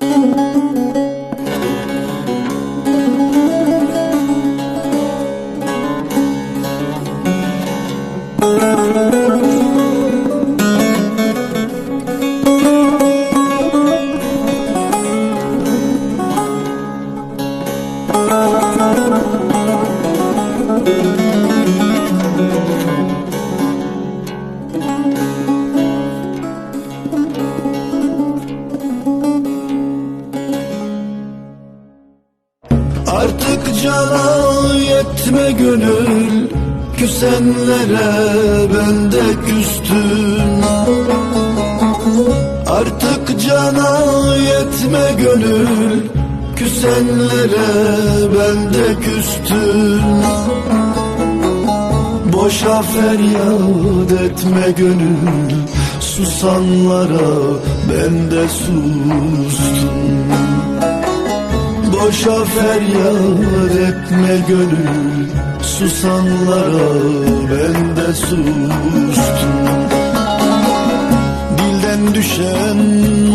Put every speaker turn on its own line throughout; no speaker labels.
Artık yetme gönül Küsenlere ben de küstüm. Artık cana yetme gönül Küsenlere ben de küstüm. Boşa feryat etme gönül Susanlara ben de sustum Boşa feryat etme gönül Susanlara ben de sustum. Dilden düşen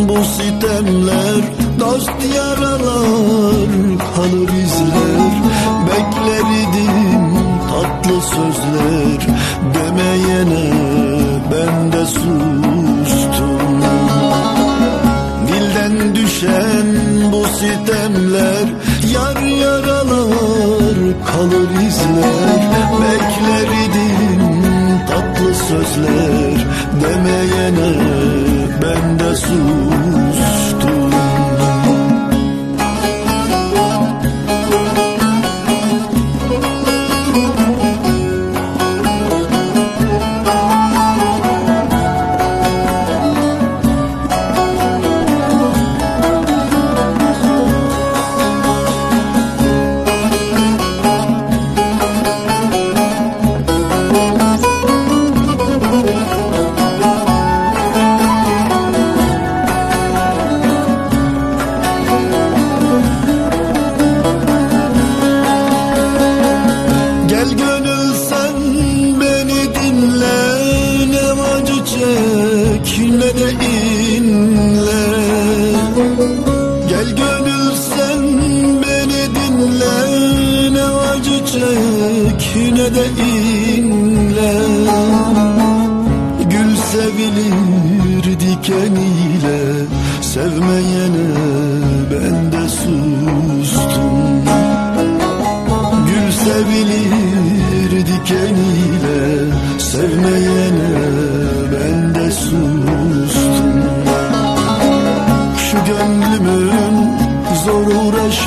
bu sitemler Dost yaralar kalır izler. Bekler idim tatlı sözler Demeyene ben de sustum. Dilden düşen bu sitemler kalır izler Bekler idim tatlı sözler Demeyene ne de inle. Gel gönül sen beni dinle. Ne acı çek ne de inle. Gül sevilir dikeniyle Sevmeyene ben de sustum. Gül sevilir dikeniyle Sevmeyene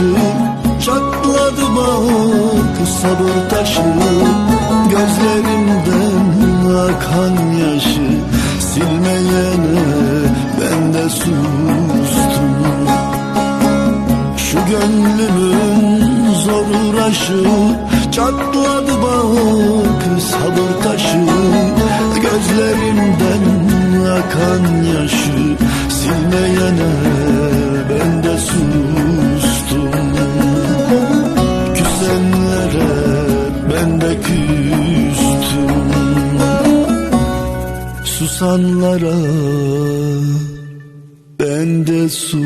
uğraşı Çatladı bak sabır taşı. Gözlerimden akan yaşı Silmeyene ben de sustum. Şu gönlümün zor uğraşı Çatladı bak sabır taşı. Gözlerimden akan yaşı Silmeyene Susanlara ben de sustum